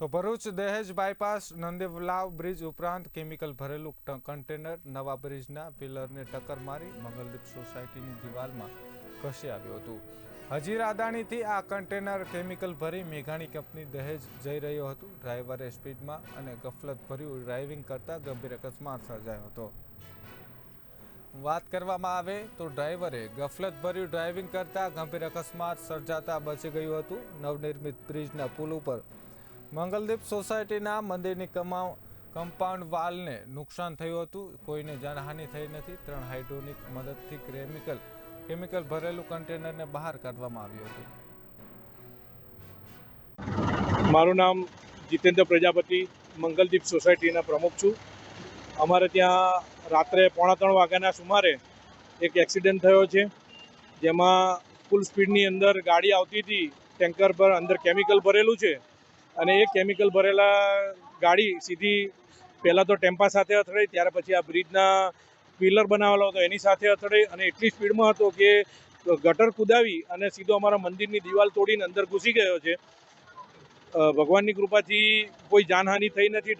તો Bharuch Dahej bypass, નંદીવલાવ bridge ઉપરાંત chemical ભરેલું કન્ટેનર, નવા બ્રિજના પિલરને ટક્કર મારી મંગલદીપ સોસાયટીની દિવાલમાં ઘસી આવ્યું હતું. હજીર અદાણીથી આ કન્ટેનર કેમિકલ ભરી મેઘાણી કંપની દહેજ જઈ રહ્યો હતો. ડ્રાઈવરે સ્પીડમાં અને ગફલત ભર્યું ડ્રાઇવિંગ કરતા ગંભીર અકસ્માત સર્જાયો હતો. વાત કરવામાં આવે તો ડ્રાઈવરે ગફલત ભર્યું ડ્રાઇવિંગ કરતા ગંભીર અકસ્માત સર્જાતા બચી ગયું હતું. નવનિર્મિત બ્રિજના પુલ ઉપર મંગલદીપ સોસાયટીના મંદિરની કમાઉ કમ્પાઉન્ડ વાલને નુકસાન થયું હતું. કોઈને જાનહાનિ થઈ નથી. ત્રણ હાઇડ્રોનિક મદદથી કેમિકલ કેમિકલ ભરેલું કન્ટેનરને બહાર કાઢવામાં આવ્યું હતું. મારું નામ જીતેન્દ્ર પ્રજાપતિ, મંગલદીપ સોસાયટીના પ્રમુખ છું. અમારે ત્યાં રાત્રે પોણા ત્રણ વાગ્યાના સુમારે એક એક્સિડન્ટ થયો છે, જેમાં ફૂલ સ્પીડની અંદર ગાડી આવતી હતી, ટેન્કર પર અંદર કેમિકલ ભરેલું છે. અને એ કેમિકલ ભરેલા ગાડી સીધી પહેલાં તો ટેમ્પા સાથે અથડાઈ, ત્યાર પછી આ બ્રિજના પિલર બનાવેલો હતો, એની સાથે અથડાઈ અને એટલી સ્પીડમાં હતો કે ગટર કુદાવી અને સીધો અમારા મંદિરની દિવાલ તોડીને અંદર ઘૂસી ગયો છે. ભગવાનની કૃપાથી કોઈ જાનહાનિ થઈ નથી